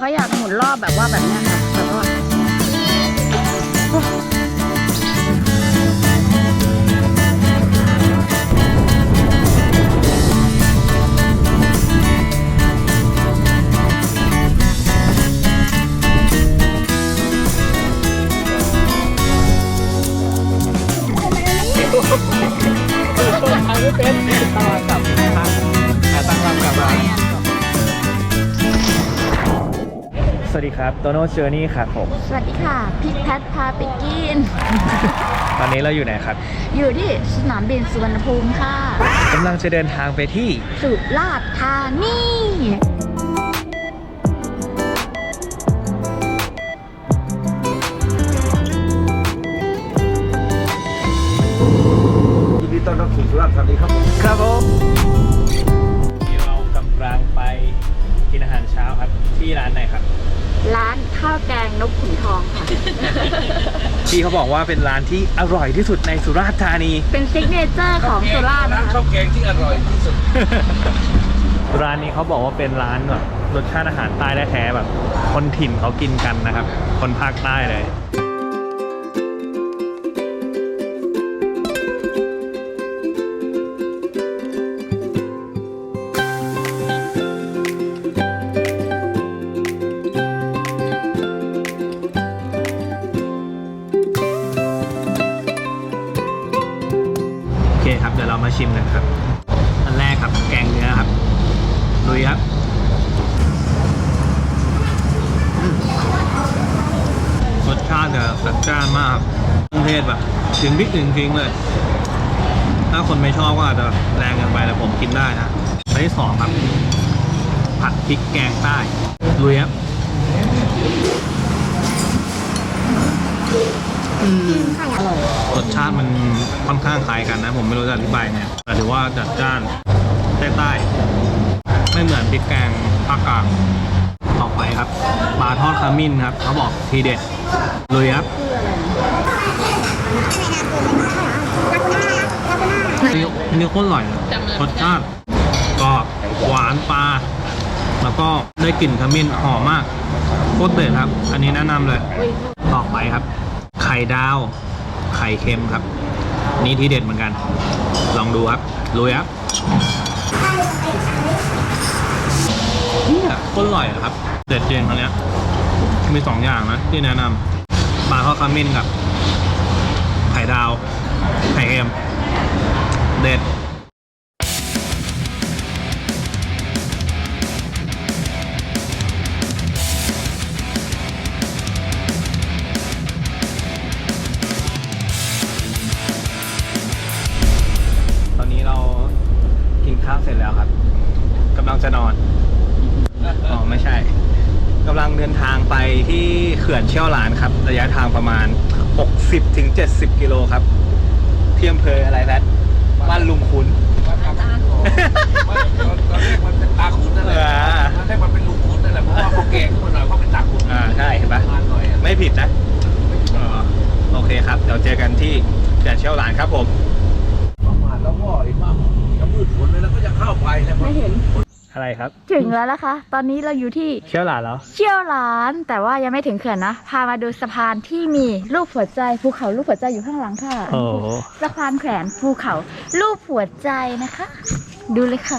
เขาอยากหมุนรอบแบบว่าแบบนี้ค่ะแบบว่าไม่เป็นตั้ง วัสดีครับ โตโน่เจอร์นี่ครับผม สวัสดีค่ะพี่แพทพาไปกิน ตอนนี้เราอยู่ไหนครับ อยู่ที่สนามบินสุวรรณภูมิค่ะกำลังจะเดินทางไปที่ สุราษฎร์ธานียินดีต้อนรับสู่สุราษฎร์ธานีครับผมครับผมเรากำลังไปกินอาหารเช้าครับ ที่ร้านไหนครับ ร้านข้าวแกงนกขุนทองค่ะที่เขาบอกว่าเป็นร้านที่อร่อยที่สุดในสุราษฎร์ธานี เป็นซิกเนเจอร์ของสุราษฎร์ร้านะนคะ ข้าวแกงที่อร่อยที่สุด ร้านนี้เขาบอกว่าเป็นร้านแบบรสชาติอาหารใต้แท้ๆแบบ คนถิ่นเขากินกันนะครับ คนภาคใต้เลย ชิมกันครับ อันแรกครับแกงเนื้อครับลุยครับรสชาติจะจัดจ้านมากเครื่องเทศแบบถึงพริกถึงจริงเลย ถ้าคนไม่ชอบก็อาจจะแรงเกินไปแต่ผมกินได้นะอันที่สองครับ ผัดพริกแกงใต้ลุยครับอืม อ ร่อยรสชาติมันค่อนข้างคล้ายกันนะ ผมไม่รู้จะอธิบายไงแต่ถือว่าจัดจ้านใต้ใต้ไม่เหมือนพริกแกงภาคกลางต่อไปครับปลาทอดขมิ้นครับ เขาบอกทีเด็ดเลยครับอันนี้อันนี้โคตรอร่อยรสชาติก็หวานปลาแล้วก็ได้กลิ่นขมิ้นหอมมากโคตรเด็ดครับ อันนี้แนะนำเลย ต่อไปครับ ข่ดาว ไข่เค็มครับ นี่ที่เด็ดเหมือนกัน ลองดูครับลุยครับเนี่ยคนอร่อยครับ เด็ดจริงอับเนี้ยมีสองอย่างนะที่แนะนำปลาข้าวขมิ้นกับ ไข่ดาว ไข่เค็ม เด็ด ข้าวเสร็จแล้วครับกำลังจะนอน อ๋อ ไม่ใช่กำลังเดินทางไปที่เขื่อนเชี่ยวหลานครับ ระยะทางประมาณ 60ถึง70 กิโลครับที่อำเภออะไรแพทบ้านลุงคุณไม่ตอนตอนแรกมันเป็นตาคุณนั่นแหละอ่า ตอนแรกมันเป็นลุงคุณนั่นแหละเพราะว่าเขาแกงขึ้นมาหน่อยเขาเป็นตาคุณอ่า ใช่เห็นปะนานหน่อยอะไม่ผิดนะ อ๋อ โอเคครับ เดี๋ยวเจอกันที่เขื่อนเชี่ยวหลานครับผม ประมาณแล้วก็ไอ้มั่ งจะมืดฝนเลยแล้วก็จะเข้าไปแล้วไม่เห็น อะไรครับ ถึงแล้วนะคะ ตอนนี้เราอยู่ที่เชี่ยวหลานแล้วเชี่ยวหลาน แต่ว่ายังไม่ถึงเขื่อนนะ พามาดูสะพานที่มีรูปหัวใจภูเขารูปหัวใจอยู่ข้างหลังค่ะโอ้โหสะพานแขวนภูเขารูปหัวใจนะคะ ดูเลยค่ะ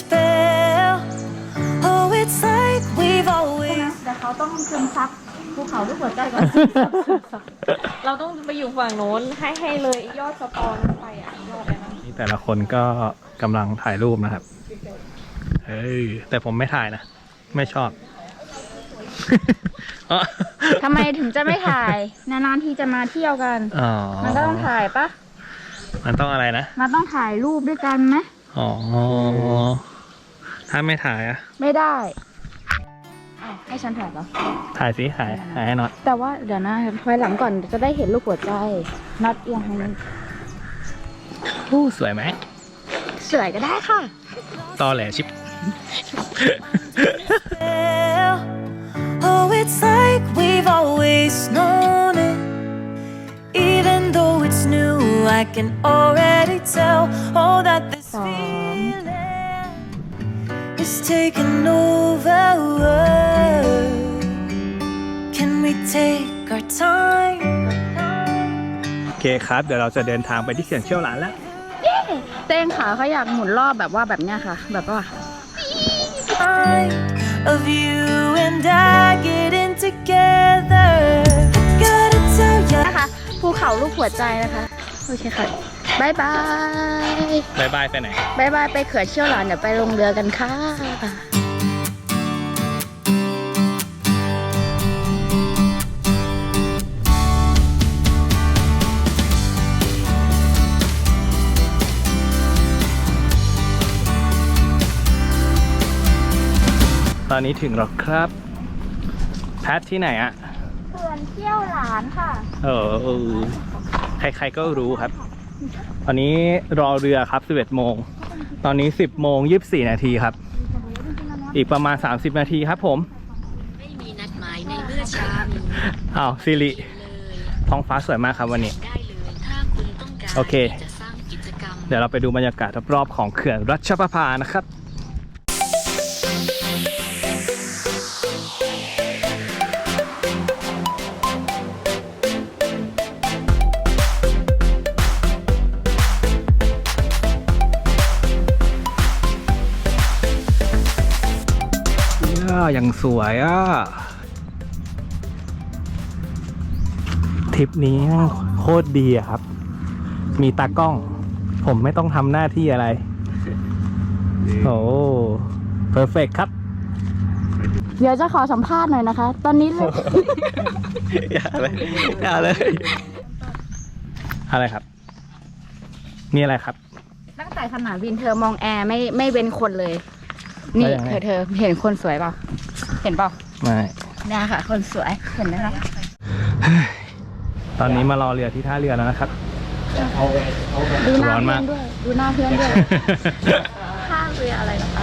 spell. Oh, it's like we've always. แต่เขาต้องซึมซับภูเขารูปหัวใจก่อน เราต้องไปอยู่ฝั่งโน้นให้ให้เลยยอดสตอนั้นไปอะยอดอะไรนะนี่แต่ละคนก็กำลังถ่ายรูปนะครับ เฮ้ย แต่ผมไม่ถ่ายนะ ไม่ชอบ อ๋อทำไมถึงจะไม่ถ่าย นานๆทีจะมาเที่ยวกัน อ๋อมันก็ต้องถ่ายปะมันต้องอะไรนะ มันต้องถ่ายรูปด้วยกันไหม อ๋อ ถ้าไม่ถ่ายอะไม่ได้อ้าวให้ฉันถ่ายเหรอ ถ่ายสิถ่ายถ่ายให้หน่อยแต่ว่าเดี๋ยวนะถอยหลังก่อนจะได้เห็นรูปหัวใจนัดเอียงทางนี้อู้สวยไหมสวยก็ได้ค่ะ ตอแหลชิป spell. face known it. Even though it's new, I can already tell. Oh, that this feeling is taking over. Can we take our time? โอเคครับ เดี๋ยวเราจะเดินทางไปที่เขื่อนเชี่ยวหลานแล้ว เต้งขาเขาอยากหมุนรอบแบบว่าแบบเนี้ยค่ะ แบบว่า Mind of you and I getting together. Gotta tell ya. นะคะภูเขาลูกหัวใจนะคะ โอเคค่ะ บายบายบายบายไปไหน บายบายไปเขื่อนเชี่ยวหลานเดี๋ยวไปลงเรือกันค่ะตอนนี้ถึงแล้วครับ แพทที่ไหนอะเขื่อนเชี่ยวหลานค่ะ เออเออใครๆก็รู้ครับ ตอนนี้รอเรือครับ 11โมง ตอนนี้ 10โมง24 นาทีครับ อีกประมาณ 30 นาทีครับผม ไม่มีนัดหมายในเมื่อเช้านี้อ้าวซิริเลยท้องฟ้าสวยมากครับวันนี้ ได้เลยถ้าคุณต้องการโอเคจะสร้างกิจกรรม เดี๋ยวเราไปดูบรรยากาศรอบๆของเขื่อนรัชประภานะครับ ย่ายังสวยอะทริปนี้โคตรดีอะครับ มีตากล้อง ผมไม่ต้องทำหน้าที่อะไร โอ้เพอร์เฟกครับ เดี๋ยวจะขอสัมภาษณ์หน่อยนะคะ ตอนนี้เลยอย่าเลยอย่าเลย อะไรครับ มีอะไรครับ ตั้งแต่สนามบินเธอมองแอร์ไม่ไม่เว้นคนเลย นี่แล้วยังไงเธอเธอเห็นคนสวยเปล่า เห็นเปล่า ไม่เนี่ยค่ะ คนสวย เห็นไหมคะตอนนี้มารอเรือที่ท่าเรือแล้วนะครับ ดูหน้าร้อนเพื่มาอกนด้วย ดูหน้าเพื่อนด้วยท่าเรืออะไรนะคะ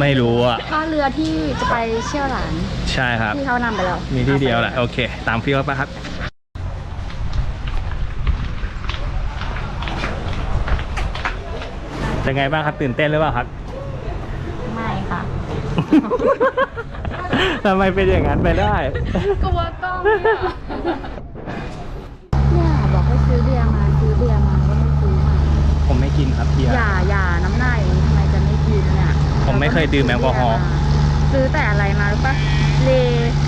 ไม่รู้อะ ท่าเรือที่จะไปเชี่ยวหลานใช่ครับ ที่เขานำไปแล้ว มีที่เดียวแหละ โอเค ตามฟิลไปครับ เป็นไงบ้างครับ ตื่นเต้นหรือเปล่าครับไม่ค่ะ ทำไมเป็นอย่างนั้นไปได้ กลัวกล้องเนี่ยเนี่ยบอกให้ซื้อเบียร์มาซื้อเบียร์มาก็ไม่ซื้อมาผมไม่กินครับเบียร์ อย่าอย่าน้ำหน้าอย่างนี้ทำไมจะไม่กินเนี่ยผมไม่เคยดื่มแอลกอฮอล์ ซื้อแต่อะไรมารู้ปะเล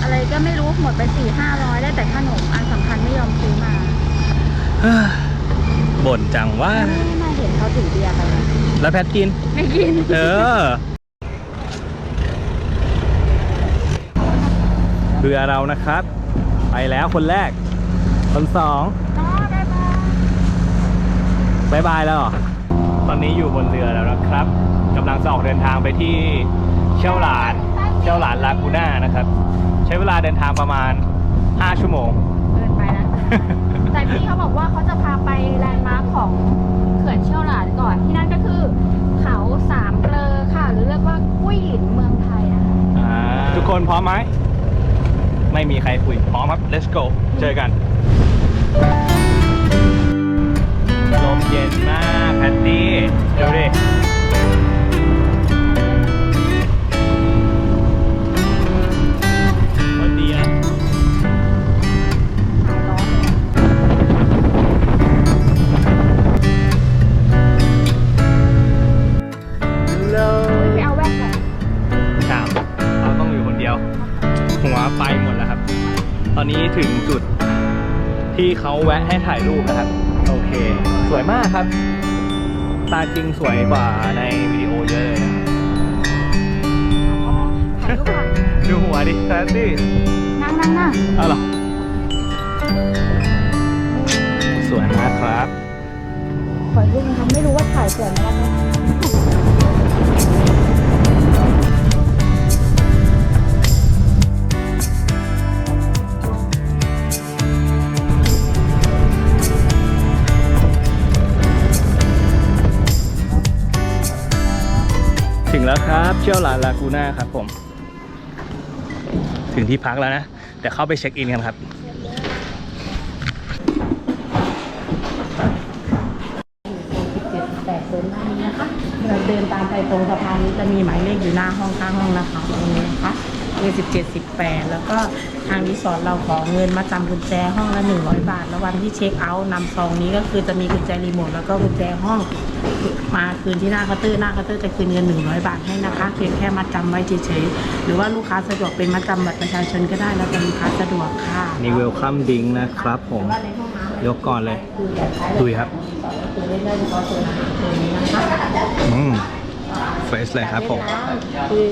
อะไรก็ไม่รู้หมดไปสี่ห้าร้อยได้แต่ขนมอันสำคัญไม่ยอมซื้อมาบ่นจังว่า ไม่ไม่เห็นเขาถือเบียร์ไปนะแล้วแพทกิน ไม่กิน เออ เรือเรานะครับ ไปแล้วคนแรก คนสองน้อได้มาบายบายแล้วเหรอตอนนี้อยู่บนเรือแล้วนะครับกำลังจะออกเดินทางไปที่เชี่ยวหลานเชี่ยวหลานลากูน่านะครับ ใช้เวลาเดินทางประมาณ 5 ชั่วโมงเดินไปนะแต่พี่เขาบอกว่าเขาจะพาไปแลนด์มาร์คของเขื่อนเชี่ยวหลานก่อนที่นั่นก็คือ เขาสามเกลอค่ะ หรือเรียกว่ากุ้ยหลินเมืองไทยนะคะอ่าทุกคนพร้อมไหม ไม่มีใครคุยพร้อมครับ let's go เจอกันลมเย็นมากแพตตี้เดูดิคน ไปหมดแล้วครับ ตอนนี้ถึงจุดที่เขาแวะให้ถ่ายรูปนะครับ โอเค สวยมากครับ ตาจริงสวยกว่าในวิดีโอเยอะเลยนะถ่ายรูปก่อนดูหัวดิแซนดี้นั่งนั่งนั่งเอาเหรอสวยมากครับ ขอรูปนะคะไม่รู้ว่าถ่ายสวยไหมนะคะ ครับเชี่ยวหลานลากูน่าครับผม ถึงที่พักแล้วนะเดี๋ยวเข้าไปเช็คอินกันครับแต่โซนหน้านี้นะคะเราเดินตามไปตรงสะพานนี้จะมีหมายเลขอยู่หน้าห้องข้างห้องนะคะตรงนี้นะคะ เอสิบเจ็ดสิบแปดแล้วก็ทางรีสอร์ทเราขอเงินมาจำกุญแจห้องละหนึ่งร้อยบาท แล้ววันที่เช็คเอาท์นำซองนี้ก็คือจะมีกุญแจรีโมทแล้วก็กุญแจห้องมาคืนที่หน้าเคาน์เตอร์หน้าเคาน์เตอร์จะคืนเงินหนึ่งร้อยบาทให้นะคะเพียงแค่มาจำไว้เฉยๆหรือว่าลูกค้าสะดวกเป็นมาจำบัตรประชาชนก็ได้แล้วแต่ลูกค้าสะดวกค่ะนี่เวลคัมดิงนะครับผมว่าในห้องน้ำยกก่อนเลยคือแบบใช้ดุยครับคือเล่นได้เฉพาะโซนอาหารโซนนี้นะคะอืมเฟรชเลยครับผมคือ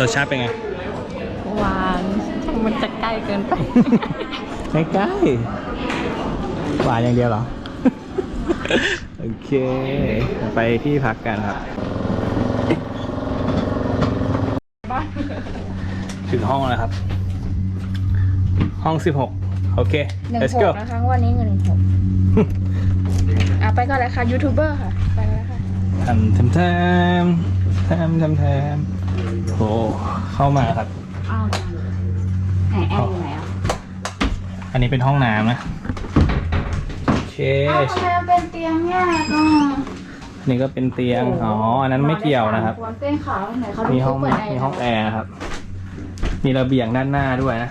รสชาติเป็นไง หวานมันจะใกล้เกินไป ไม่ใกล้หวานอย่างเดียวเหรอ โอเค ไปที่พักกันครับ ถึงห้องแล้วครับ ห้อง 16 โอเค หนึ่ง let's ห go กนะคะ วันนี้เงินหนึ่งหกอะไปก่อนเลยค่ะ ยูทูบเบอร์ค่ะ ไปแล้วค่ะทำทำทำทำทำทำโอ้เข้ามาครับอ้าวไหนแอร์อยู่ไหนอะอันนี้เป็นห้องน้ำนะโอเคอ้าวทำไมมันเป็นเตียงแยกอะอันนี้ก็เป็นเตียง อ๋อ อันนั้นไม่เกี่ยวนะครับควรเตียงขาวไหนเขาดูมีห้องเปิดแอร์มีห้องแอร์นะครับ มีระเบียงด้านหน้าด้วยนะ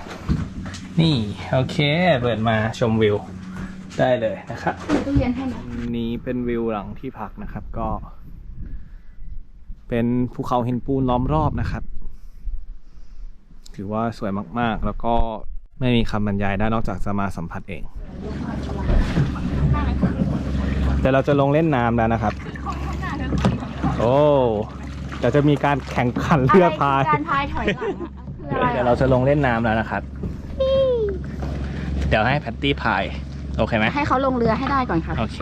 นี่ โอเค เปิดมาชมวิว ได้เลยนะครับ มีตู้เย็นให้ไหม นี้เป็นวิวหลังที่พักนะครับก็ เป็นภูเขาหินปูนล้อมรอบนะครับ ถือว่าสวยมากๆ แล้วก็ไม่มีคำบรรยายได้นอกจากจะมาสัมผัสเอง แต่เราจะลงเล่นน้ำแล้วนะครับ โอ้เดี๋ยวจะมีการแข่งขันเรือพายอะไรคือการพายถอยหลังอะคืออะไรเดี๋ยวอะเราจะลงเล่นน้ำแล้วนะครับ เดี๋ยวให้แพตตี้พาย โอเคไหมให้เขาลงเรือให้ได้ก่อนค่ะโอเค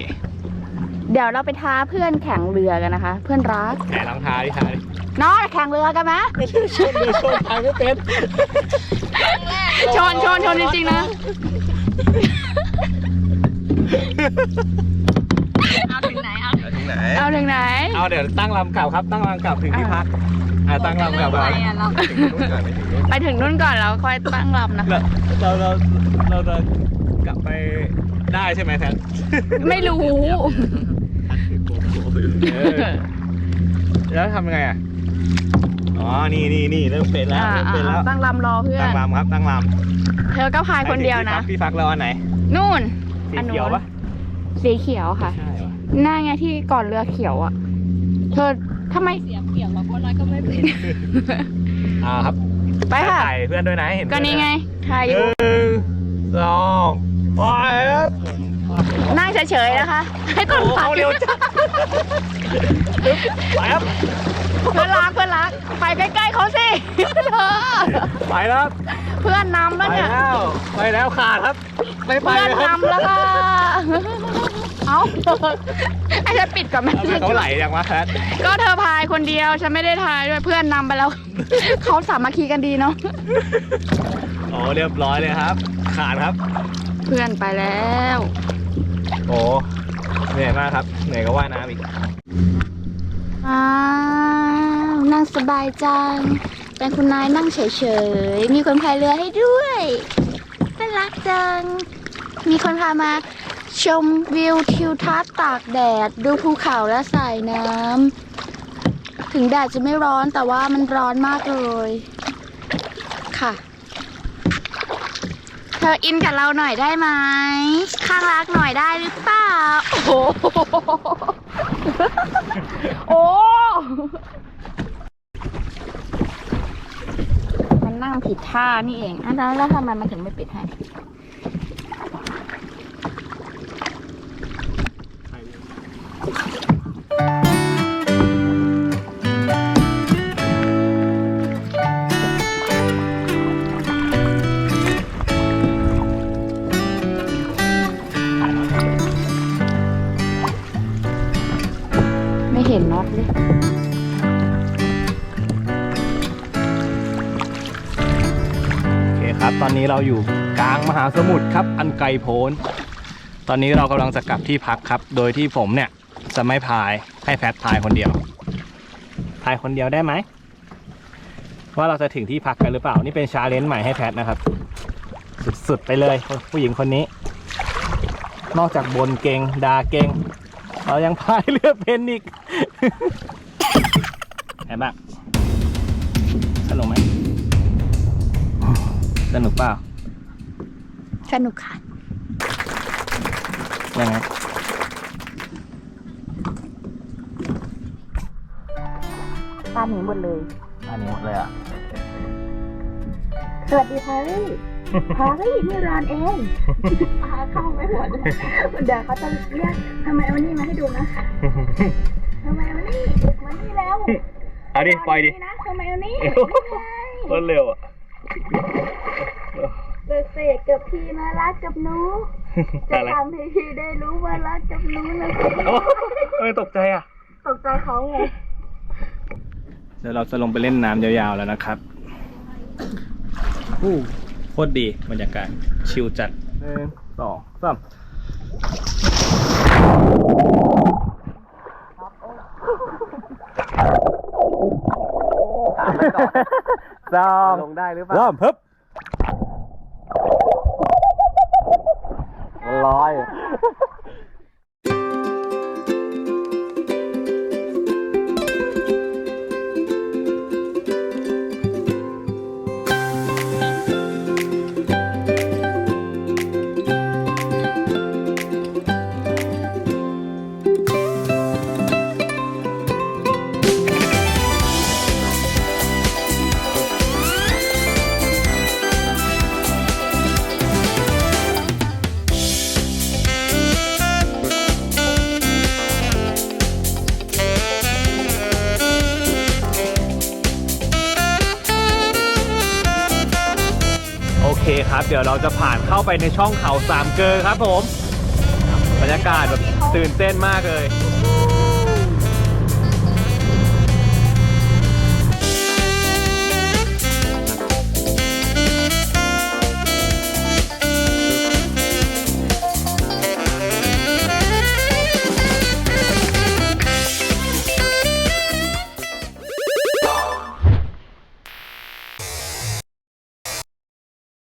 เดี๋ยวเราไปท้าเพื่อนแข่งเรือกันนะคะ เพื่อนรักแหนรองเท้าดิท้าดิน้องแข่งเรือกันไหมชนเลยชนพายไม่เป็นชนชนชนจริงๆนะเอาถึงไหนเอาถึงไหนเอาถึงไหนเอาเดี๋ยวตั้งลำกลับครับ ตั้งลำกลับถึงที่พักอ่าตั้งลำกลับก่อนไปถึงนู่นก่อนแล้วค่อยตั้งลำนะคะเราเราเราเราจะกลับไปได้ใช่ไหมแพทไม่รู้ เออแล้วทำยังไงอะ อ๋อ นี่นี่นี่เริ่มเป็นแล้วอ่าเริ่มเป็นแล้ว ตั้งลำรอเพื่อนตั้งลำครับ ตั้งลำเธอก็พายคนเดียวนะ พี่พักเราอันไหน นู่น สีอันนู้น เขียวปะสีเขียวค่ะ ใช่ปะหน้าไงที่ก่อนเรือเขียวอะ เธอทำไม เสียเปรียบเราคนน้อยก็ไม่เป็นอ่าครับไปค่ะ ถ่ายเพื่อนด้วยนะเห็นก็นี่ไงถ่ายอหยู่ นึ่งสองไปครับ นั่งเฉยๆนะคะ ให้ต้นโอ้พักเขาเร็วจังไปครับเพื่อนรักเพื่อนรัก ไปใกล้ๆเขาสิเธอไปแล้วครับเพื่อนนำไปแล้วเนี่ยแล้วไปแล้วขาดครับ ไม่ไปเพื่อนเลยครับนำแล้วค่ะเอาไอ้จะปิดก่อนไหม ทำไมเขาไหลอย่างวะแพทก็เธอพายคนเดียวฉันไม่ได้พายด้วยเพื่อนนำไปแล้ว เขาสามัคคีกันดีเนาะโอ้เรียบร้อยเลยครับ ขาดครับ เพื่อนไปแล้ว โอ้เหนื่อยมากครับ เหนื่อยก็ว่ายน้ำอีก อ้าวนั่งสบายจังเป็นคุณนายนั่งเฉยๆ มีคนพายเรือให้ด้วยน่ารักจัง มีคนพามาชมวิวทิวทัศน์ตากแดด ดูภูเขาและสายน้ำ ถึงแดดจะไม่ร้อนแต่ว่ามันร้อนมากเลย ค่ะ ออินกับเราหน่อยได้ไหม ข้างรักหน่อยได้หรือเปล่า โอ้โห โอ้ มันนั่งผิดท่านี่เองอันนั้นแล้วทำไมมันถึงไม่ปิดให้ ครับ ตอนนี้เราอยู่กลางมหาสมุทรครับ อันไกลโพ้น ตอนนี้เรากำลังจะกลับที่พักครับ โดยที่ผมเนี่ยจะไม่พายให้แพทพายคนเดียวถ่ายคนเดียวได้ไหม ว่าเราจะถึงที่พักกันหรือเปล่า นี่เป็นชาเลนจ์ใหม่ให้แพทนะครับ สุดๆไปเลยผู้หญิงคนนี้ นอกจากบนเก่งดาเก่งเรายังพายเรือเป็นอีกไงบ้างสนุกไหม สนุกเปล่า สนุกค่ะ ยังไงปลาหนีหมดเลย อันนี้หมดเลยอะ สวัสดีพารี่พารี่นี่รอนเองพาเข้าไม่หมดเดี๋ยวเขาจะเรียกทำไมเอานี่มาให้ดูนะทำไมเอานี่มานี่แล้วเอาดิ ปล่อยดินี่นะทำไมเอานี่รวดเร็วอะเด็ กเสกกับพี่มารักกับหนูจะอะไรทำให้พี่ได้รู้ว่ารักกับหนูนะโอ้เออตกใจอะ ตกใจเขาไงเดี๋ยวเราจะลงไปเล่นน้ำยาวๆแล้วนะครับอู้โคตรดีบรรยากาศชิลจัดหนึ่งสองสามสามลงได้หรือเปล่า เริ่มฮึบ ร้อย เคครับ เดี๋ยวเราจะผ่านเข้าไปในช่องเขาสามเกอครับผม บรรยากาศแบบตื่นเต้นมากเลย